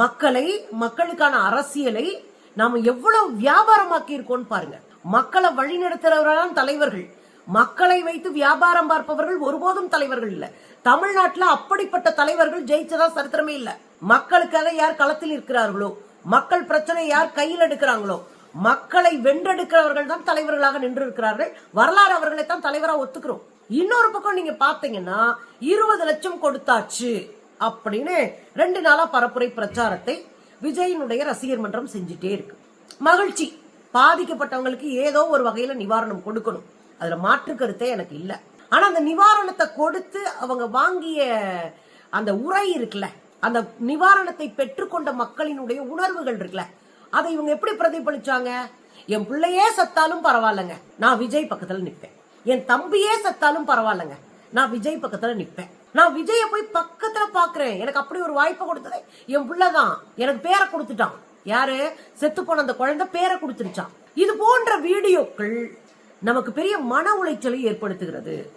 மக்களை மக்களுக்கான அரசியலை நாம எவ்வளவு வியாபாரமாக்கி இருக்கோம்னு பாருங்க. மக்களை வழிநடத்துறவர்கள் தலைவர்கள். மக்களை வைத்து வியாபாரம் பார்ப்பவர்கள் ஒருபோதும் தலைவர்கள் இல்ல. தமிழ்நாட்டுல அப்படிப்பட்ட தலைவர்கள் ஜெயிச்சதா சரித்திரமே இல்ல. மக்களுக்காக யார் களத்தில் இருக்கிறார்களோ மக்கள் பிரச்சனை யார் கையில் எடுக்கிறாங்களோ மக்களை வென்றெடுக்கிறவர்கள் தான் தலைவர்களாக நின்று இருக்கிறார்கள் வரலாறு அவர்களை தான் தலைவரா ஒத்துக்கிறோம். இன்னொரு பக்கம் நீங்க பாத்தீங்கன்னா இருபது லட்சம் கொடுத்தாச்சு. அப்படின்னு ரெண்டு நாளா பரப்புரை பிரச்சாரத்தை விஜயினுடைய ரசிகர் மன்றம் செஞ்சுட்டே இருக்கு. மகிழ்ச்சி. பாதிக்கப்பட்டவங்களுக்கு ஏதோ ஒரு வகையில நிவாரணம் கொடுக்கணும். அதுல மாற்று கருத்தே எனக்கு இல்ல. ஆனா அந்த நிவாரணத்தை கொடுத்து அவங்க வாங்கிய அந்த உரை இருக்குல்ல அந்த நிவாரணத்தை பெற்றுக்கொண்ட மக்களினுடைய உணர்வுகள் இருக்குல்ல அதை இவங்க எப்படி பிரதிபலிச்சாங்க? என் பிள்ளையே சத்தாலும் பரவாயில்லைங்க. நான் விஜய் பக்கத்துல நிப்பேன். என் தம்பியே சத்தாலும் பரவாயில்லைங்க. நான் விஜய் பக்கத்துல நிப்பேன். நான் விஜய போய் பக்கத்துல பாக்குறேன். எனக்கு அப்படி ஒரு வாய்ப்பை கொடுத்ததே. என் பிள்ளைதான். எனக்கு பேரை கொடுத்துட்டான். யாரு? செத்து போன அந்த குழந்தை பேரை கொடுத்துருச்சான் இது போன்ற வீடியோக்கள் நமக்கு பெரிய மன உளைச்சலை ஏற்படுத்துகிறது.